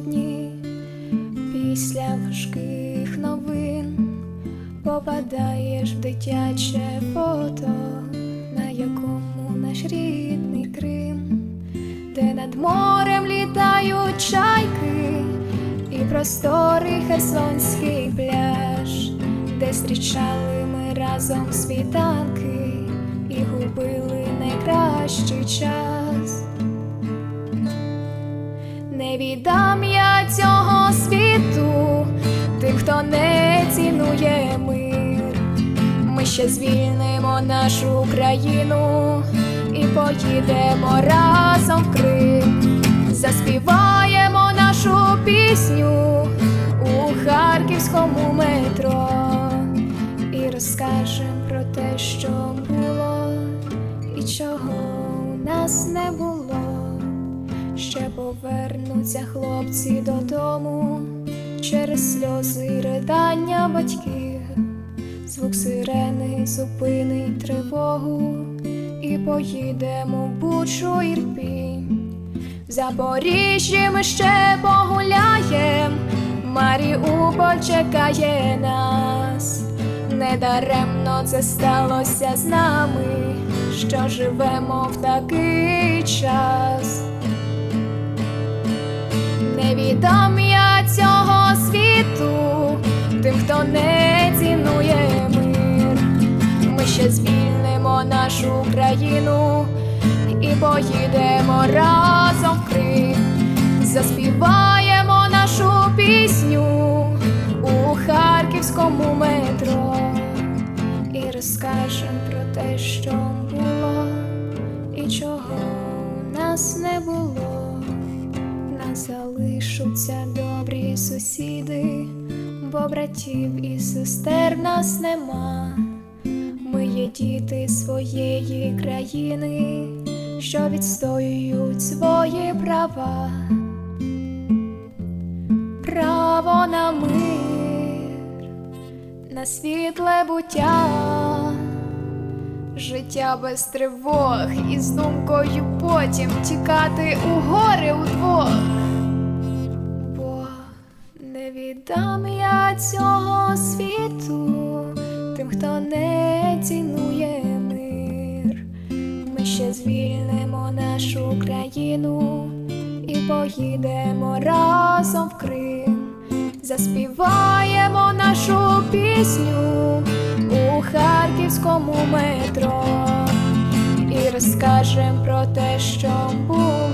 Сьогодні, після важких новин попадаєш в дитяче фото, на якому наш рідний Крим, де над морем літають чайки, і просторий херсонський пляж, де зустрічали ми разом світанки і губили найкращий час. Віддам я цього світу тим, хто не цінує мир. Ми ще звільнимо нашу країну і поїдемо разом в Крим. Заспіваємо нашу пісню у харківському метро і розкажемо про те, що було і чого у нас не було. Повернуться хлопці додому через сльози й ридання батьків, звук сирени зупинить тривогу, і поїдемо в Бучу Ірпінь. В Запоріжжі ми ще погуляєм, Маріуполь чекає нас. Недаремно це сталося з нами, що живемо в такий час. Не віддам я цього світу тим, хто не цінує мир. Ми ще звільнимо нашу країну і поїдемо разом в Крим. Заспіваємо нашу пісню у харківському метро і розкажемо про те, що було і чого нас не було. Нас добрі сусіди, бо братів і сестер нас нема. Ми є діти своєї країни, що відстоюють свої права, право на мир, на світле буття, життя без тривог і з думкою потім тікати у гори удвох. Віддам я цього світу тим, хто не цінує мир. Ми ще звільнимо нашу країну і поїдемо разом в Крим. Заспіваємо нашу пісню у харківському метро і розкажемо про те, що було